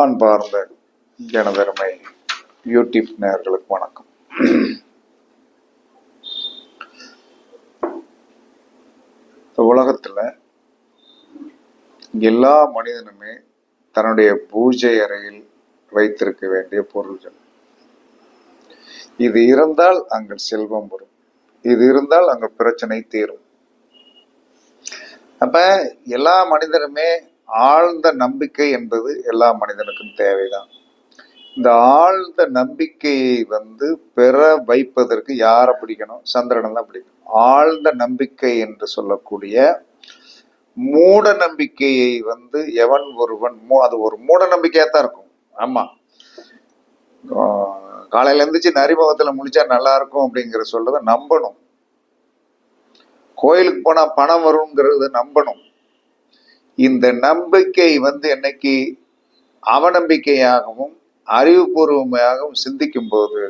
அன்பார்ந்த எனதருமை யூடியூப் நேர்களுக்கு வணக்கம். இந்த உலகத்தில் எல்லா மனிதனுமே தன்னுடைய பூஜை அறையில் வைத்திருக்க வேண்டிய பொருள்கள். இது இருந்தால் அங்கு செல்வம் வரும். இது இருந்தால் அங்கு பிரச்சனை தீரும். அப்ப எல்லா மனிதருமே ஆழ்ந்த நம்பிக்கை என்பது எல்லா மனிதனுக்கும் தேவைதான். இந்த ஆழ்ந்த நம்பிக்கையை வந்து பெற வைப்பதற்கு யாரை பிடிக்கணும்? சந்திரனை தான் பிடிக்கணும். ஆழ்ந்த நம்பிக்கை என்று சொல்லக்கூடிய மூட நம்பிக்கையை வந்து எவன் ஒருவன் மூ- அது ஒரு மூட நம்பிக்கையா தான் இருக்கும். ஆமா. காலையில் காலையில நரிமுகத்தில் நரிமுகத்துல முழிச்சா நல்லா இருக்கும் அப்படிங்கிற சொல்றத நம்பணும். கோயிலுக்கு போனா பணம் வருங்கிறத நம்பணும். இந்த நம்பிக்கை வந்து என்னைக்கு அவநம்பிக்கையாகவும் அறிவுபூர்வமாகவும் சிந்திக்கும் போது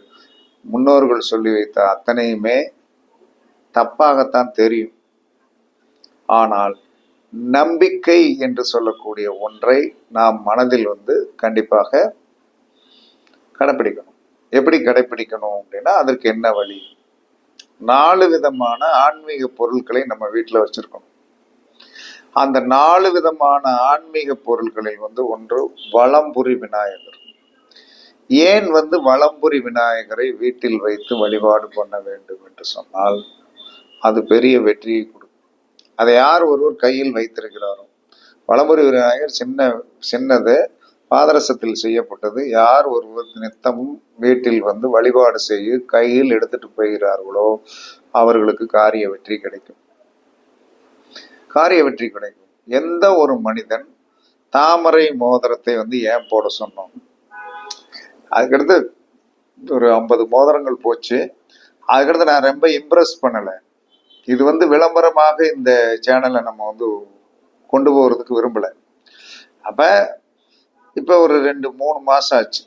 முன்னோர்கள் சொல்லி வைத்த அத்தனையுமே தப்பாகத்தான் தெரியும். ஆனால் நம்பிக்கை என்று சொல்லக்கூடிய ஒன்றை நாம் மனதில் வந்து கண்டிப்பாக கடைப்பிடிக்கணும். எப்படி கடைப்பிடிக்கணும் அப்படின்னா அதற்கு என்ன வழி? நாலு விதமான ஆன்மீக பொருட்களை நம்ம வீட்டில் வச்சுருக்கணும் அந்த நாலு விதமான ஆன்மீக பொருட்களில் வந்து ஒன்று வளம்புரி விநாயகர். ஏன் வந்து வளம்புரி விநாயகரை வீட்டில் வைத்து வழிபாடு பண்ண வேண்டும் என்று சொன்னால் அது பெரிய வெற்றியை கொடுக்கும். அதை யார் ஒருவர் கையில் வைத்திருக்கிறாரோ? வளம்புரி விநாயகர் சின்ன சின்னது பாதரசத்தில் செய்யப்பட்டது. யார் ஒருவர் நித்தமும் வீட்டில் வந்து வழிபாடு செய்து கையில் எடுத்துட்டு போகிறார்களோ அவர்களுக்கு காரிய வெற்றி கிடைக்கும். காரிய வெற்றி கிடைக்கும். எந்த ஒரு மனிதன் தாமரை மோதிரத்தை வந்து ஏன் போட சொன்னோம்? அதுக்கடுத்து ஒரு ஐம்பது மோதிரங்கள் போச்சு. அதுக்கடுத்து நான் ரொம்ப இம்ப்ரெஸ் பண்ணலை. இது வந்து விளம்பரமாக இந்த சேனலை நம்ம வந்து கொண்டு போகிறதுக்கு விரும்பலை. அப்போ இப்போ ஒரு ரெண்டு மூணு மாதம் ஆச்சு.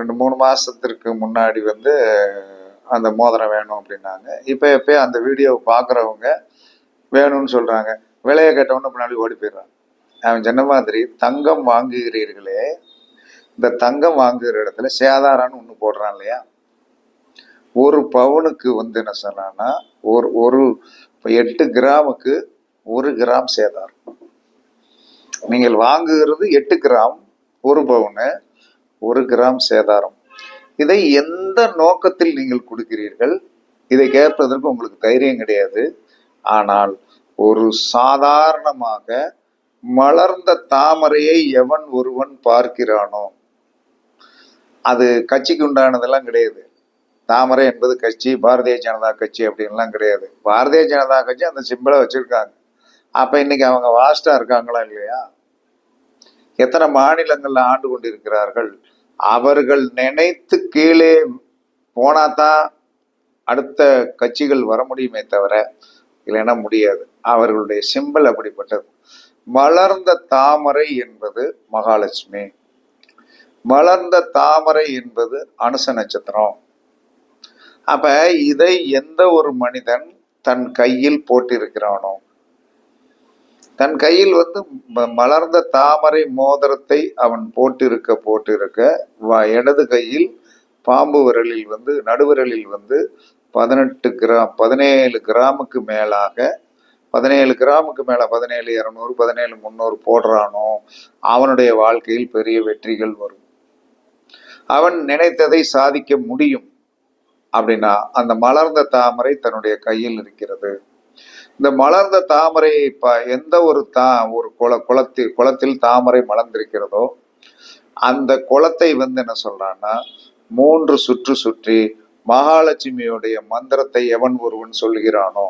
ரெண்டு மூணு மாதத்திற்கு முன்னாடி வந்து அந்த மோதிரம் வேணும் அப்படின்னாங்க. இப்போ எப்போயும் அந்த வீடியோவை பார்க்குறவங்க வேணும்னு சொல்கிறாங்க விலையை கேட்டவொன்னு முன்னாடி ஓடி போயிடுறான். அவன் சொன்ன மாதிரி தங்கம் வாங்குகிறீர்களே இந்த தங்கம் வாங்குகிற இடத்துல சேதாரம்னு ஒன்று போடுறான் இல்லையா? ஒரு பவுனுக்கு வந்து என்ன சொன்னான்னா ஒரு ஒரு இப்போ எட்டு கிராமுக்கு ஒரு கிராம் சேதாரம். நீங்கள் வாங்குகிறது எட்டு கிராம் ஒரு பவுனு ஒரு கிராம் சேதாரம். இதை எந்த நோக்கத்தில் நீங்கள் கொடுக்கிறீர்கள்? இதை கேட்பதற்கு உங்களுக்கு தைரியம் கிடையாது. ஆனால் ஒரு சாதாரணமாக மலர்ந்த தாமரையை எவன் ஒருவன் பார்க்கிறானோ? அது கட்சிக்கு உண்டானதெல்லாம் கிடையாது. தாமரை என்பது கட்சி பாரதிய ஜனதா கட்சி அப்படின்லாம் கிடையாது. பாரதிய ஜனதா கட்சி அந்த சிம்பிளை வச்சிருக்காங்க. அப்போ இன்னைக்கு அவங்க வாஸ்டா இருக்காங்களா இல்லையா? எத்தனை மாநிலங்கள்ல ஆண்டு கொண்டிருக்கிறார்கள்? அவர்கள் நினைத்து கீழே போனாதான் அடுத்த கட்சிகள் வர முடியுமே தவிர இல்லைன்னா முடியாது. அவர்களுடைய சிம்பல் அப்படிப்பட்டது. மலர்ந்த தாமரை என்பது மகாலட்சுமி. மலர்ந்த தாமரை என்பது அனுச நட்சத்திரம். அப்ப இதை எந்த ஒரு மனிதன் தன் கையில் போட்டிருக்கிறானோ தன் கையில் வந்து மலர்ந்த தாமரை மோதிரத்தை அவன் போட்டிருக்க போட்டிருக்க இடது கையில் பாம்பு விரலில் வந்து நடுவிரலில் வந்து பதினெட்டு கிராம் பதினேழு கிராமுக்கு மேலாக பதினேழு கிராமுக்கு மேலே பதினேழு இரநூறு பதினேழு முந்நூறு போடுறானோ அவனுடைய வாழ்க்கையில் பெரிய வெற்றிகள் வரும். அவன் நினைத்ததை சாதிக்க முடியும். அப்படின்னா அந்த மலர்ந்த தாமரை தன்னுடைய கையில் இருக்கிறது. இந்த மலர்ந்த தாமரையை ப எந்த ஒரு தா ஒரு குள குளத்தி குளத்தில் தாமரை மலர்ந்திருக்கிறதோ அந்த குளத்தை வந்து என்ன சொல்கிறான்னா மூன்று சுற்று சுற்றி மகாலட்சுமியுடைய மந்திரத்தை எவன் ஒருவன் சொல்லுகிறானோ?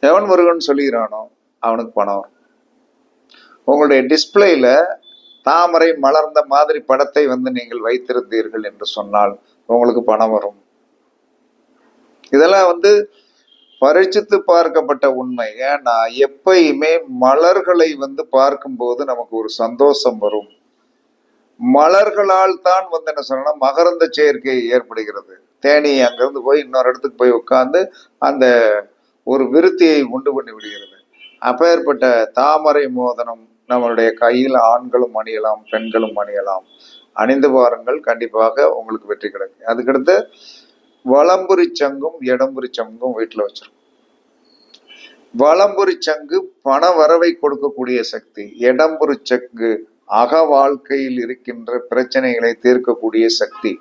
எவன் ஒருவன் சொல்லுகிறானோ? அவனுக்கு பணம் வரும். உங்களுடைய டிஸ்பிளேல தாமரை மலர்ந்த மாதிரி படத்தை வந்து நீங்கள் வைத்திருந்தீர்கள் என்று சொன்னால் உங்களுக்கு பணம் வரும். இதெல்லாம் வந்து பரிச்சித்து பார்க்கப்பட்ட உண்மை. ஏன்னா எப்பயுமே மலர்களை வந்து பார்க்கும்போது நமக்கு ஒரு சந்தோஷம் வரும். மலர்களால் தான் வந்து என்ன சொல்லணும் மகரந்த சேர்க்கை ஏற்படுகிறது. தேனி அங்கிருந்து போய் இன்னொரு இடத்துக்கு போய் உட்கார்ந்து அந்த ஒரு விருத்தியை உண்டு பண்ணி விடுகிறது. அப்பேற்பட்ட தாமரை மோதனம் நம்மளுடைய கையில் ஆண்களும் அணியலாம் பெண்களும் அணியலாம். அணிந்து பாருங்கள் கண்டிப்பாக உங்களுக்கு வெற்றி கிடைக்கும். அதுக்கடுத்து வளம்புரி சங்கும் இடம்புரி சங்கும் வீட்டில் வச்சிருக்கோம். வளம்புரி சங்கு பண வரவை கொடுக்கக்கூடிய சக்தி இடம்புரி சங்கு அக வாழ்க்கையில் இருக்கின்ற பிரச்சனைகளை தீர்க்கக்கூடிய சக்தி.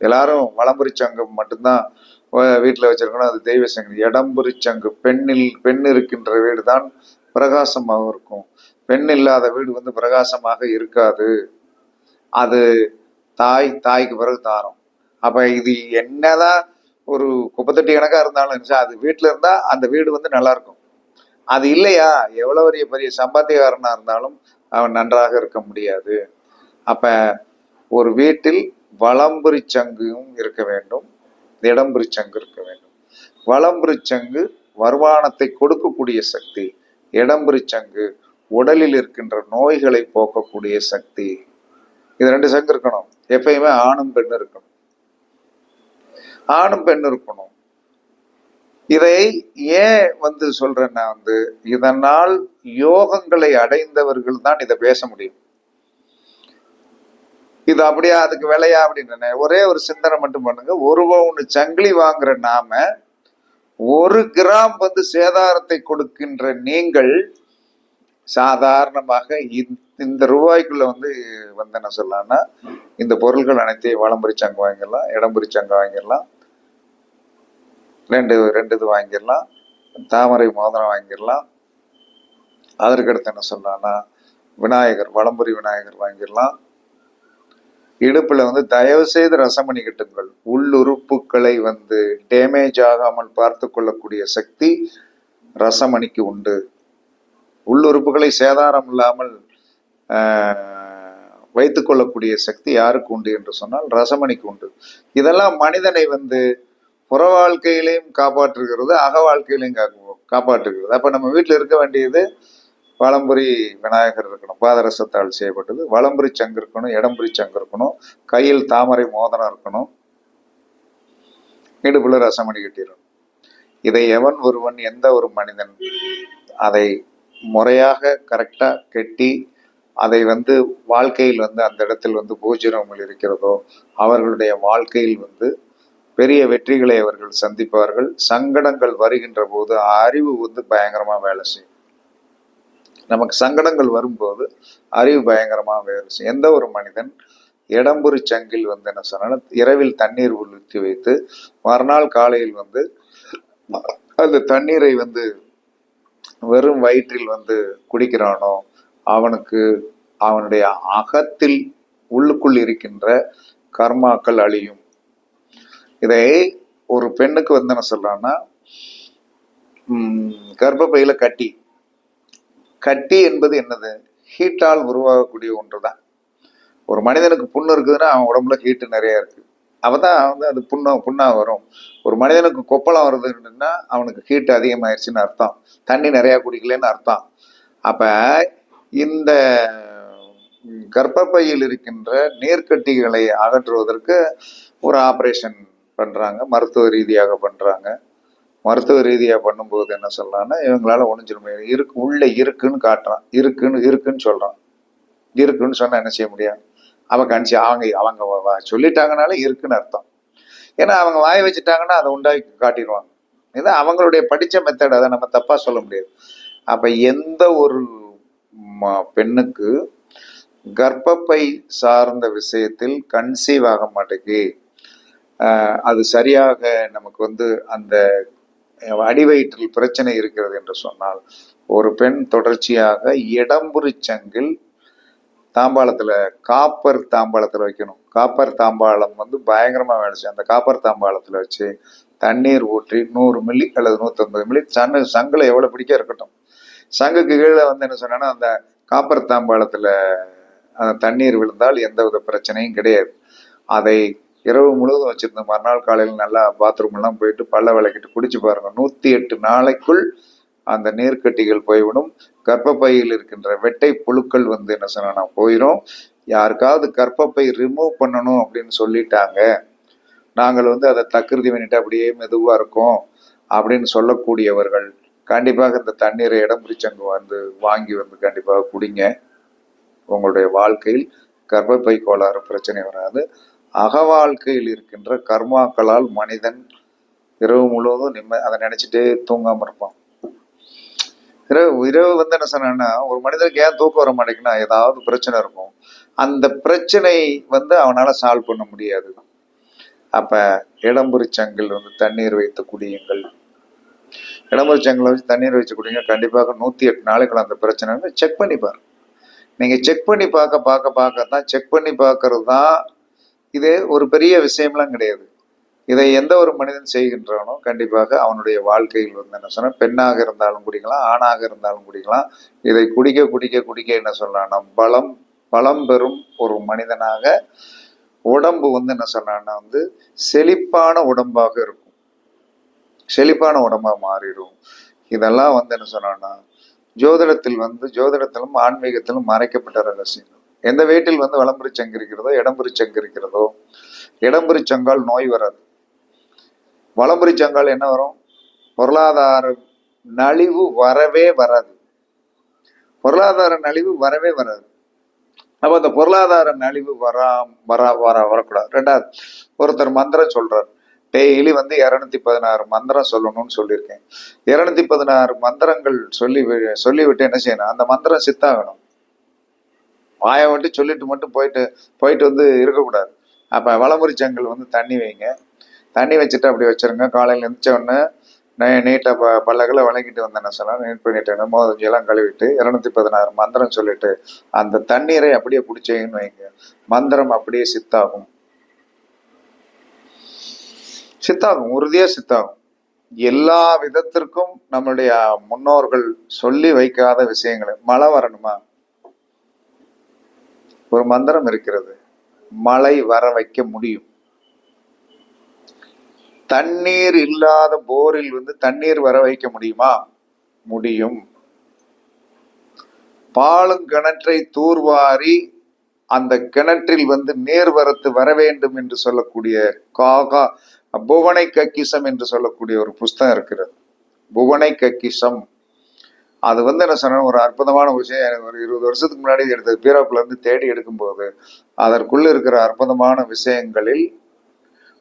எல்லாரும் வலம்புரி சங்கம் மட்டும்தான் வீட்டில் வச்சிருக்கணும். அது தெய்வ சங்கு. இடம்புரி சங்கு. பெண்ணில் பெண் இருக்கின்ற வீடு தான் பிரகாசமாக இருக்கும். பெண் இல்லாத வீடு வந்து பிரகாசமாக இருக்காது. அது தாய் தாய்க்கு பிறகு தாரம். அப்ப இது என்னதான் ஒரு குப்பத்தட்டி கணக்கா இருந்தாலும் அது வீட்டுல இருந்தா அந்த வீடு வந்து நல்லா இருக்கும். அது இல்லையா? எவ்வளவு பெரிய பெரிய சம்பாத்தியக்காரனா இருந்தாலும் அவன் நன்றாக இருக்க முடியாது. அப்ப ஒரு வீட்டில் வளம்புரி சங்கும் இருக்க வேண்டும் இடம்புரி சங்கு இருக்க வேண்டும். வளம்புரி சங்கு வருமானத்தை கொடுக்கக்கூடிய சக்தி இடம்புரி சங்கு உடலில் இருக்கின்ற நோய்களை போக்கக்கூடிய சக்தி. இது ரெண்டு சங்கு இருக்கணும். எப்பயுமே ஆணும் பெண் இருக்கணும். ஆணும் பெண் இருக்கணும். இதை ஏன் வந்து சொல்றேன்னா வந்து இதனால் யோகங்களை அடைந்தவர்கள் தான் இதை பேச முடியும். இது அப்படியா அதுக்கு விலையா அப்படின்னு ஒரே ஒரு சிந்தனை மட்டும் பண்ணுங்க. ஒரு ஒன்று சங்கிலி வாங்குற நாம ஒரு கிராம் வந்து சேதாரத்தை கொடுக்கின்ற நீங்கள் சாதாரணமாக இந்த- இந்த ரூபாய்க்குள்ள வந்து வந்து என்ன சொல்லலாம்னா இந்த பொருள்கள் அனைத்தையும் வளம்புரி சங்கம் வாங்கிடலாம் இடம்புரி சங்கம் வாங்கிடலாம். ரெண்டு ரெண்டு இது வாங்கிடலாம். தாமரை மோதிரம் வாங்கிடலாம். அதற்கடுத்து என்ன சொல்கிறான்னா விநாயகர் வளம்புரி விநாயகர் வாங்கிடலாம். இடுப்பில் வந்து தயவு செய்து ரசமணி கட்டுங்கள். உள்ளுறுப்புகளை வந்து டேமேஜ் ஆகாமல் பார்த்து கொள்ளக்கூடிய சக்தி ரசமணிக்கு உண்டு. உள்ளுறுப்புகளை சேதாரம் இல்லாமல் வைத்துக்கொள்ளக்கூடிய சக்தி யாருக்கு உண்டு என்று சொன்னால் ரசமணிக்கு உண்டு. இதெல்லாம் மனிதனை வந்து புற வாழ்க்கையிலையும் காப்பாற்றுகிறது அக வாழ்க்கையிலையும் காப்பாற்றுகிறது. அப்ப நம்ம வீட்டில் இருக்க வேண்டியது வலம்புரி விநாயகர் இருக்கணும் பாதரசத்தால் செய்யப்பட்டது. வலம்புரி சங்கு இருக்கணும் இடம்புரி சங்கு இருக்கணும் கையில் தாமரை மோதனம் இருக்கணும் இடுப்புல ரசமணி கட்டிடணும். இதை எவன் ஒருவன் எந்த ஒரு மனிதன் அதை முறையாக கரெக்டா கட்டி அதை வந்து வாழ்க்கையில் வந்து அந்த இடத்தில் வந்து பூஜ்ஜியங்கள் இருக்கிறதோ அவர்களுடைய வாழ்க்கையில் வந்து பெரிய வெற்றிகளை அவர்கள் சந்திப்பார்கள். சங்கடங்கள் வருகின்ற போது அறிவு வந்து பயங்கரமாக வேலை செய்யும். நமக்கு சங்கடங்கள் வரும்போது அறிவு பயங்கரமாக வேலை செய்யும். எந்த ஒரு மனிதன் இடம்புரி சங்கில் வந்து என்ன சொன்னாலும் இரவில் தண்ணீர் ஊற்றி வைத்து மறுநாள் காலையில் வந்து அந்த தண்ணீரை வந்து வெறும் வயிற்றில் வந்து குடிக்கிறானோ அவனுக்கு அவனுடைய அகத்தில் உள்ளுக்குள் இருக்கின்ற கர்மாக்கள் அழியும். இதை ஒரு பெண்ணுக்கு வந்து என்ன சொல்றான்னா கர்ப்பப்பையில் கர்ப்பப்பையில கட்டி. கட்டி என்பது என்னது? ஹீட்டால் உருவாகக்கூடிய ஒன்று தான் ஒரு மனிதனுக்கு புண்ணு இருக்குதுன்னா அவன் உடம்புல ஹீட்டு நிறைய இருக்கு. தான் வந்து அது புண்ணா புண்ணாக வரும். ஒரு மனிதனுக்கு கொப்பளம் வருதுன்னா அவனுக்கு ஹீட் அதிகமாயிருச்சுன்னு அர்த்தம். தண்ணி நிறையா குடிக்கலன்னு அர்த்தம். அப்போ இந்த கர்ப்பப்பையில் இருக்கின்ற நீர்க்கட்டிகளை அகற்றுவதற்கு ஒரு ஆப்ரேஷன் பண்ணுறாங்க மருத்துவ ரீதியாக பண்ணுறாங்க மருத்துவ ரீதியாக பண்ணும்போது என்ன சொல்லலாம்னா இவங்களால ஒணிஞ்சிட முடியாது. இருக்கு உள்ளே இருக்குன்னு காட்டுறான். இருக்குன்னு இருக்குன்னு சொல்கிறான் இருக்குன்னு சொன்னால் என்ன செய்ய முடியாது? அவன் கணிச்சு அவங்க அவங்க சொல்லிட்டாங்கனாலே இருக்குன்னு அர்த்தம். ஏன்னா அவங்க வாய வச்சுட்டாங்கன்னா அதை உண்டாக்கி காட்டிடுவாங்க. ஏன்னா அவங்களுடைய படித்த மெத்தட் அதை நம்ம தப்பாக சொல்ல முடியாது. அப்போ எந்த ஒரு ம- பெண்ணுக்கு கர்ப்பப்பை சார்ந்த விஷயத்தில் கன்சீவ் ஆக மாட்டேங்குது. அது சரியாக நமக்கு வந்து அந்த அடிவயிற்றில் பிரச்சனை இருக்கிறது என்று சொன்னால் ஒரு பெண் தொடர்ச்சியாக இடம்புரி சங்கில் தாம்பாளத்தில் காப்பர் தாம்பாளத்தில் வைக்கணும். காப்பர் தாம்பாளம் வந்து பயங்கரமாக வேலை செய்யும். அந்த காப்பர் தாம்பாளத்தில் வச்சு தண்ணீர் ஊற்றி நூறு மில்லி அல்லது நூற்றம்பது மில்லி சங்கு சங்கில் எவ்வளோ பிடிக்க இருக்கட்டும். சங்குக்கு கீழே வந்து என்ன சொன்னேன்னா அந்த காப்பர் தாம்பாளத்தில் அந்த தண்ணீர் விழுந்தால் எந்தவித பிரச்சனையும் கிடையாது. அதை இரவு முழுவதும் வச்சிருந்த மறுநாள் காலையில் நல்லா பாத்ரூம் எல்லாம் போயிட்டு பல்ல விளக்கிட்டு குடிச்சு பாருங்க. நூத்தி எட்டு நாளைக்குள் அந்த நீர்க்கட்டிகள் போய்விடும். கர்ப்பப்பையில் இருக்கின்ற வெட்டை புழுக்கள் வந்து என்ன சொன்னா போயிடும் யாருக்காவது கர்ப்பப்பை ரிமூவ் பண்ணணும் அப்படின்னு சொல்லிட்டாங்க. நாங்கள் வந்து அதை தக்கிருதி பண்ணிட்டு அப்படியே மெதுவா இருக்கோம் அப்படின்னு சொல்லக்கூடியவர்கள் கண்டிப்பாக இந்த தண்ணீரை இடம் பிடிச்சவங்க வந்து வாங்கி வந்து கண்டிப்பாக குடிங்க. உங்களுடைய வாழ்க்கையில் கர்ப்பப்பை கோளாறு பிரச்சனை வராது. அக வாழ்க்கையில் இருக்கின்ற கர்மாக்களால் மனிதன் இரவு முழுவதும் நிம்ம அதை நினைச்சிட்டே தூங்காம இருப்பான். இரவு இரவு வந்து என்ன சொன்னா ஒரு மனிதனுக்கு ஏன் தூக்கம் வர மாட்டேங்குன்னா ஏதாவது பிரச்சனை இருக்கும். அந்த பிரச்சனை வந்து அவனால சால்வ் பண்ண முடியாது. அப்ப இடம்புரிச்சங்கில் வந்து தண்ணீர் வைத்து குடியுங்கள். இடம்புரிச்சங்கில் வச்சு தண்ணீர் வச்சு குடிங்க. கண்டிப்பாக நூத்தி எட்டு நாளைக்குள்ள அந்த பிரச்சனை வந்து செக் பண்ணி பாருங்க நீங்க செக் பண்ணி பார்க்க பார்க்க பார்க்க தான் செக் பண்ணி பார்க்கறது தான் இது ஒரு பெரிய விஷயம்லாம் கிடையாது. இதை எந்த ஒரு மனிதன் செய்கின்றானோ கண்டிப்பாக அவனுடைய வாழ்க்கையில் வந்து என்ன சொன்னால் பெண்ணாக இருந்தாலும் குடிக்கலாம் ஆணாக இருந்தாலும் குடிக்கலாம். இதை குடிக்க குடிக்க குடிக்க என்ன சொல்லலாம் பலம் பலம் பெறும் ஒரு மனிதனாக உடம்பு வந்து என்ன சொன்னான்னா வந்து செழிப்பான உடம்பாக இருக்கும். செழிப்பான உடம்பாக மாறிடும். இதெல்லாம் வந்து என்ன சொன்னான்னா ஜோதிடத்தில் வந்து ஜோதிடத்திலும் ஆன்மீகத்திலும் மறைக்கப்பட்ட ரகசியம் எந்த வீட்டில் வந்து வளம்புரி சங்கு இருக்கிறதோ இடம்புரி சங்கு இருக்கிறதோ இடம்புரி சங்கால் நோய் வராது. வளம்புரி சங்கால் என்ன வரும்? பொருளாதார நலிவு வரவே வராது. பொருளாதார நலிவு வரவே வராது. அப்ப அந்த பொருளாதார நலிவு வரா வரா வர வரக்கூடாது. ரெண்டாவது ஒருத்தர் மந்திரம் சொல்றார். டெய்லி வந்து இரநூத்தி பதினாறு மந்திரம் சொல்லணும்னு சொல்லியிருக்கேன். இரநூத்தி பதினாறு மந்திரங்கள் சொல்லி வி- சொல்லிவிட்டு என்ன செய்யணும்? அந்த மந்திரம் சித்தாகணும் வாயை விட்டு சொல்லிட்டு மட்டும் போயிட்டு போயிட்டு வந்து இருக்கக்கூடாது. அப்போ வளமுறை செங்கல் வந்து தண்ணி வைங்க. தண்ணி வச்சுட்டு அப்படி வச்சிருங்க. காலையில் எழுந்திரிச்ச உடனே நீட்டாக ப பல்லகளை வழங்கிட்டு வந்தேன் சொல்லலாம் நீட் பண்ணிட்டு மோதஞ்செல்லாம் கழுவிட்டு இரநூத்தி பதினாறு மந்திரம் சொல்லிட்டு அந்த தண்ணீரை அப்படியே குடிச்சீங்கன்னு வைங்க. மந்திரம் அப்படியே சித்தாகும். சித்தாகும். உறுதியாக சித்தாகும். எல்லா விதத்திற்கும் நம்மளுடைய முன்னோர்கள் சொல்லி வைக்காத விஷயங்களை. மழை வரணுமா? ஒரு மந்திரம் இருக்கிறது. மழை வர வைக்க முடியும். தண்ணீர் இல்லாத போரில் வந்து தண்ணீர் வர வைக்க முடியுமா? முடியும். பாலும் கிணற்றை தூர்வாரி அந்த கிணற்றில் வந்து நீர் வரத்து வர வேண்டும் என்று சொல்லக்கூடிய காகா புவனை கக்கிசம் என்று சொல்லக்கூடிய ஒரு புஸ்தகம் இருக்கிறது. புவனை கக்கிசம். அது வந்து என்ன சொன்ன ஒரு அற்புதமான விஷயம். எனக்கு ஒரு இருபது வருஷத்துக்கு முன்னாடி எடுத்த பீரோப்புல இருந்து தேடி எடுக்கும்போது அதற்குள்ள இருக்கிற அற்புதமான விஷயங்களில்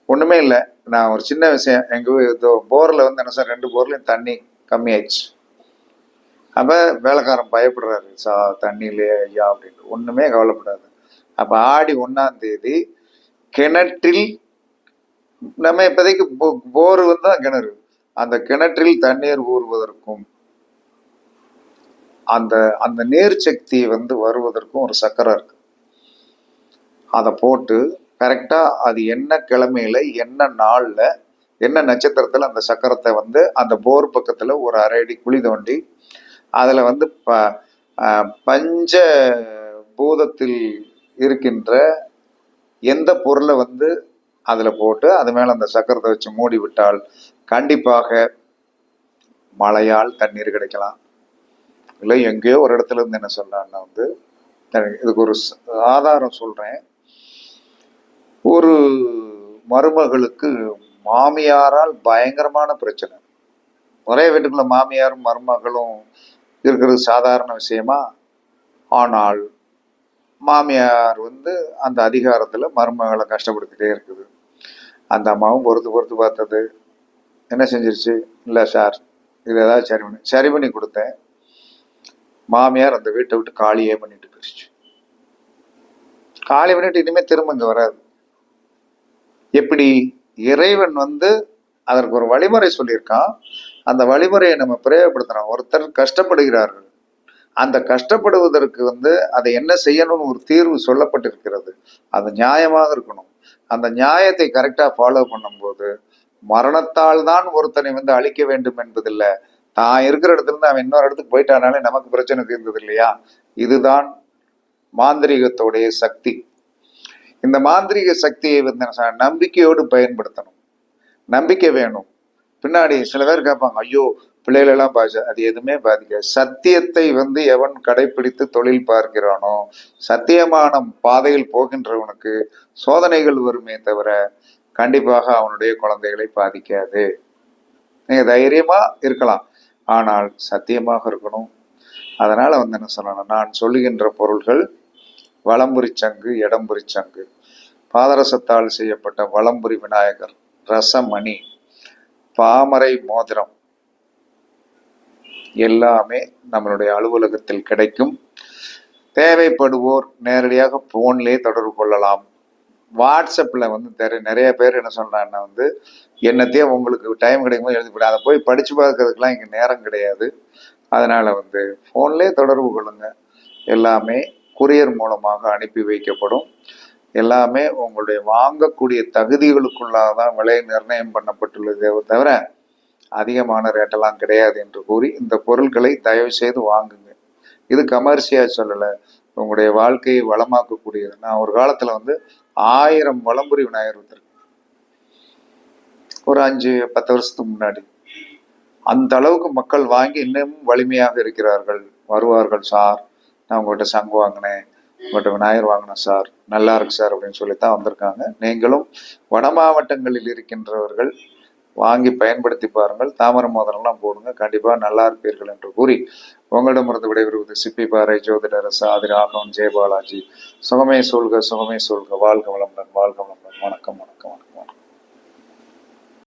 ஒண்ணுமே இல்லை. நான் ஒரு சின்ன விஷயம். எங்க வீ- போர்ல வந்து என்ன சார் ரெண்டு போர்லயும் தண்ணி கம்மியாயிடுச்சு. அப்ப வேலைக்காரன் பயப்படுறாரு. சா தண்ணி ஐயா அப்படின்ட்டு ஒண்ணுமே கவலைப்படாது. அப்ப ஆடி ஒண்ணாம் தேதி கிணற்றில் நம்ம இப்போதைக்கு போ- போர் வந்து தான் கிணறு. அந்த கிணற்றில் தண்ணீர் ஊறுவதற்கும் அந்த அந்த நீர் சக்தி வந்து வருவதற்கும் ஒரு சக்கரம் இருக்கு. அதை போட்டு கரெக்டாக அது என்ன கிழமையில் என்ன நாளில் என்ன நட்சத்திரத்தில் அந்த சக்கரத்தை வந்து அந்த போர் பக்கத்தில் ஒரு அரை அடி குழி தோண்டி அதில் வந்து ப பஞ்ச பூதத்தில் இருக்கின்ற எந்த பொருளை வந்து அதில் போட்டு அது மேலே அந்த சக்கரத்தை வச்சு மூடி விட்டால் கண்டிப்பாக மழையால் தண்ணீர் கிடைக்கலாம். இல்லை எங்கேயோ ஒரு இடத்துல இருந்து என்ன சொல்கிறான்னா வந்து இதுக்கு ஒரு ஆதாரம் சொல்கிறேன் ஒரு மருமகளுக்கு மாமியாரால் பயங்கரமான பிரச்சனை. ஒரே வீட்டுக்குள்ள மாமியாரும் மருமகளும் இருக்கிறது சாதாரண விஷயமா? ஆனால் மாமியார் வந்து அந்த அதிகாரத்தில் மருமகளை கஷ்டப்படுத்திட்டே இருக்குது. அந்த அம்மாவும் பொறுத்து பொறுத்து பார்த்தது. என்ன செஞ்சிருச்சு? இல்லை சார். இது ஏதாவது சரி பண்ணி சரி பண்ணி கொடுத்தேன். மாமியார் அந்த வீட்டை விட்டு காலியே பண்ணிட்டு போயிடுச்சு காலி பண்ணிட்டு இனிமே திரும்ப இங்க வராது. எப்படி? இறைவன் வந்து அதற்கு ஒரு வழிமுறை சொல்லியிருக்கான். அந்த வழிமுறையை நம்ம பிரயோகப்படுத்துறோம். ஒருத்தர் கஷ்டப்படுகிறார்கள். அந்த கஷ்டப்படுவதற்கு வந்து அதை என்ன செய்யணும்னு ஒரு தீர்வு சொல்லப்பட்டிருக்கிறது. அது நியாயமாக இருக்கணும். அந்த நியாயத்தை கரெக்டா ஃபாலோ பண்ணும்போது மரணத்தால் தான் ஒருத்தனை வந்து அழிக்க வேண்டும் என்பதில்லை. தான் இருக்கிற இடத்துல இருந்து அவன் இன்னொரு இடத்துக்கு போயிட்டானாலே நமக்கு பிரச்சனை தீர்ந்தது இல்லையா? இதுதான் மாந்திரீகத்தோடைய சக்தி. இந்த மாந்திரீக சக்தியை வந்து நம்பிக்கையோடு பயன்படுத்தணும். நம்பிக்கை வேணும். பின்னாடி சில பேர் கேட்பாங்க ஐயோ பிள்ளைகளெல்லாம் எல்லாம் அது எதுவுமே பாதிக்காது. சத்தியத்தை வந்து எவன் கடைபிடித்து தொழில் பார்க்கிறானோ சத்தியமான பாதையில் போகின்றவனுக்கு சோதனைகள் வருமே தவிர கண்டிப்பாக அவனுடைய குழந்தைகளை பாதிக்காது. நீங்க தைரியமா இருக்கலாம். ஆனால் சத்தியமாக இருக்கணும். அதனால் வந்து என்ன சொல்லணும் நான் சொல்லுகின்ற பொருள்கள் வளம்புரி சங்கு இடம்புரி சங்கு. பாதரசத்தால் செய்யப்பட்ட வளம்புரி விநாயகர் ரசமணி பாமரை மோதிரம் எல்லாமே நம்மளுடைய அலுவலகத்தில் கிடைக்கும். தேவைப்படுவோர் நேரடியாக போன்லேயே தொடர்பு கொள்ளலாம். வாட்ஸ்அப்பில் வந்து தெரி நிறைய பேர் என்ன சொல்கிறாங்கன்னா வந்து என்னத்தையே உங்களுக்கு டைம் கிடைக்கும்போது எழுதி போட. அதை போய் படித்து பார்க்கறதுக்கெலாம் இங்கே நேரம் கிடையாது. அதனால் வந்து ஃபோன்லேயே தொடர்பு கொள்ளுங்க. எல்லாமே குரியர் மூலமாக அனுப்பி வைக்கப்படும். எல்லாமே உங்களுடைய வாங்கக்கூடிய தகுதிகளுக்குள்ளாக தான் விலை நிர்ணயம் பண்ணப்பட்டுள்ளதே தவிர அதிகமான ரேட்டெல்லாம் கிடையாது என்று கூறி இந்த பொருட்களை தயவு செய்து வாங்குங்க. இது கமர்ஷியாக சொல்லலை. உங்களுடைய வாழ்க்கையை வளமாக்கக்கூடியது நான் ஒரு காலத்தில் வந்து ஆயிரம் வளம்புரி விநாயகர் வந்திருக்கு. ஒரு அஞ்சு பத்து வருஷத்துக்கு முன்னாடி. அந்த அளவுக்கு மக்கள் வாங்கி இன்னும் வலிமையாக இருக்கிறார்கள். வருவார்கள் சார் நான் உங்கள்கிட்ட சங்கு வாங்கினேன். உங்கள்கிட்ட விநாயகர் வாங்கினேன் சார். நல்லா இருக்கு சார் அப்படின்னு சொல்லித்தான் வந்திருக்காங்க. நீங்களும் வட மாவட்டங்களில் இருக்கின்றவர்கள் வாங்கி பயன்படுத்தி பாருங்கள். தாமர மோதிரம்லாம் போடுங்க. கண்டிப்பாக நல்லா இருப்பீர்கள் என்று கூறி உங்களிடமிருந்து விடைபெறுவது சிப்பி பாறை ஜோதிடர் சாதி ராகவன் ஜெயபாலாஜி. சுகமே சொல்க சுகமே சொல்க. வாழ்க வளமுடன் வாழ்க வளமுடன். வணக்கம் வணக்கம் வணக்கம்.